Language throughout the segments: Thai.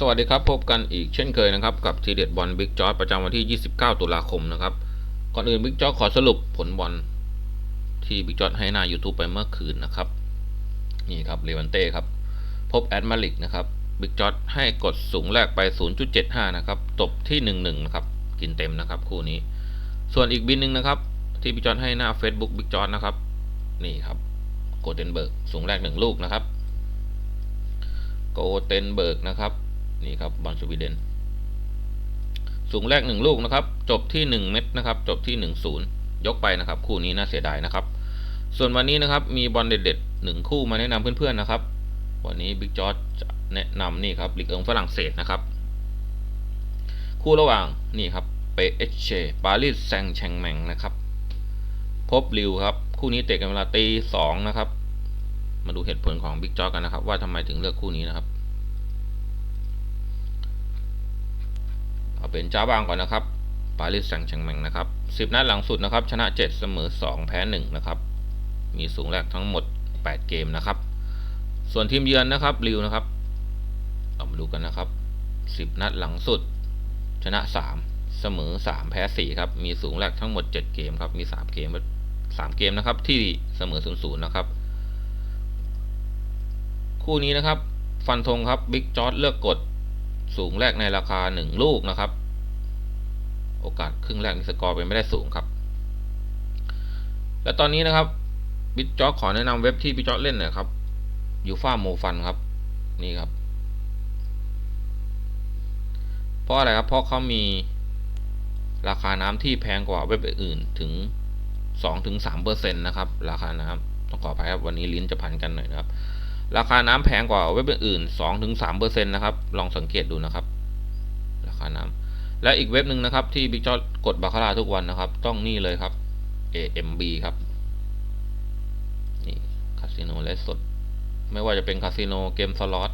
สวัสดีครับ พบกันอีกเช่นเคยนะครับ กับทีเด็ดบอลบิ๊กจอร์ประจำวันที่ 29 ตุลาคมนะครับ ก่อนอื่นบิ๊กจอร์ขอสรุปผลบอลที่บิ๊กจอร์ให้หน้า YouTube ไปเมื่อคืนนะครับ นี่ครับเลวันเต้ครับ พบแอดมาลิกนะครับบิ๊กจอร์ให้กดสูงแรกไป 0.75 นะครับตบที่ 1-1 นะครับ กินเต็มนะครับ คู่นี้ ส่วนอีกบินหนึ่งนะครับ ที่บิ๊กจอร์ให้หน้า Facebook บิ๊กจอร์นะครับ นี่ครับโกเทนเบิร์กสูงแรก 1 ลูกนะครับโกเทนเบิร์กนะครับ นี่ครับบอลสวีเดน สูงแรก 1 ลูกนะครับ จบที่ 1 เม็ดนะครับ จบที่ 1 0 ยกไปนะครับ คู่นี้น่าเสียดายนะครับ ส่วนวันนี้นะครับมีบอลเด็ดๆหนึ่งคู่มาแนะนำเพื่อนๆนะครับ วันนี้บิ๊กจอร์จะแนะนำนี่ครับลีกเอิงฝรั่งเศสนะครับ คู่ระหว่างนี่ครับเปเอชเชปารีสแซงแชงแมงนะครับ พบลิวครับ คู่นี้เตะกันเวลาตีสองนะครับ มาดูเหตุผลของบิ๊กจอร์กันนะครับ ว่าทำไมถึงเลือกคู่นี้นะครับ เป็นเจ้าบ้างก่อนนะครับปารีสแซงต์แชงแมงนะครับ10 นัดหลังสุดนะครับ ชนะ 7 เสมอ 2 แพ้ 1 นะครับ มีสูงแรกทั้งหมด 8 เกมนะครับ ส่วนทีมเยือนนะครับริวนะครับเรามาดูกันนะครับ 10 นัดหลังสุด ชนะ 3 เสมอ 3 แพ้ 4 ครับ มีสูงแรกทั้งหมด 7 เกมครับ มี 3 เกม 3 เกมนะครับ ที่เสมอ 0 0 นะครับ คู่นี้นะครับ ฟันธงครับบิ๊กจอร์ดเลือกกดสูงแรกในราคา 1 ลูกนะครับ โอกาสครึ่งแรกนี่สกอร์เป็นไม่ได้สูงครับ และตอนนี้นะครับบิ๊กจอร์ดขอแนะนำเว็บที่บิ๊กจอร์ดเล่นน่อยครับยูฟ่าโมฟันครับนี่ครับ เพราะอะไรครับ เพราะเขามีราคาน้ำที่แพงกว่าเว็บอื่นถึง2-3%นต์นะครับ ราคาน้ำต้องขออภัยครับวันนี้ลิ้นจะพันกันหน่อยนะครับ ราคาน้ำแพงกว่าเว็บอื่น2-3%นะครับ ลองสังเกตดูนะครับ ราคาน้ำ และอีกเว็บหนึ่งนะครับที่บิ๊กจอดกดบาคาร่าทุกวันนะครับ ต้องนี่เลยครับ AMB ครับนี่คาสิโนและสด ไม่ว่าจะเป็นคาสิโนเกมสล็อต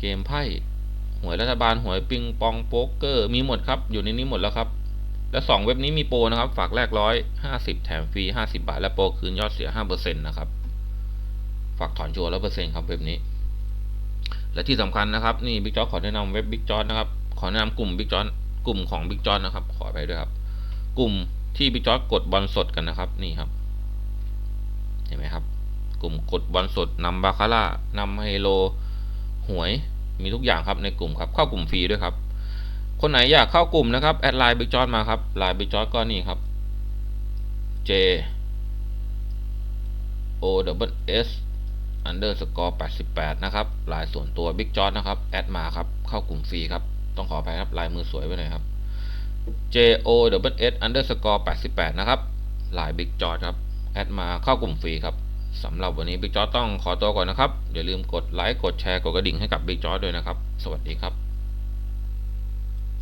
เกมไพ่หวยรัฐบาลหวยปิงปองโป๊กเกอร์มีหมดครับ อยู่ในนี้หมดแล้วครับ และ2เว็บนี้มีโปรนะครับ ฝากแรกร้อยห้าสิบแถมฟรีห้าสิบาท และโปรคืนยอดเสียห้าเปอร์เซ็นต์นะครับ ฝากถอนชัวร์ร้อเปอร์เซ็นต์ครับเว็บนี้ และที่สำคัญนะครับ นี่บิ๊กจอขอแนะนำเว็บบิ๊กจอนะครับ ขอแนะนำกลุ่มบิ๊กจอนกลุ่มของบิ๊กจอนนะครับ ขอไปด้วยครับ กลุ่มที่บิ๊กจอนกดบอลสดกันนะครับนี่ครับ เห็นไหมครับ กลุ่มกดบอลสดนำบาคาร่านำไฮโล หวยมีทุกอย่างครับในกลุ่มครับ เข้ากลุ่มฟรีด้วยครับ คนไหนอยากเข้ากลุ่มนะครับแอดไลน์บิ๊กจอนมาครับไลน์บิ๊กจอนก็นี่ครับ J O W S underscore 88 นะครับ ลายส่วนตัว Big j o นะครับ แอดมาครับ เข้ากลุ่มฟรีครับ ต้องขอไปครับลายมือสวยไว้หน่อยครับ J O W S underscore 88 นะครับลายบิ๊กจอดครับ แอดมาเข้ากลุ่มฟรีครับสำหรับวันนี้บิ๊กจอดต้องขอตัวก่อนนะครับ อย่าลืมกดไลค์กดแชร์กดกระดิ่งให้กับบิ๊กจอดด้วยนะครับ สวัสดีครับ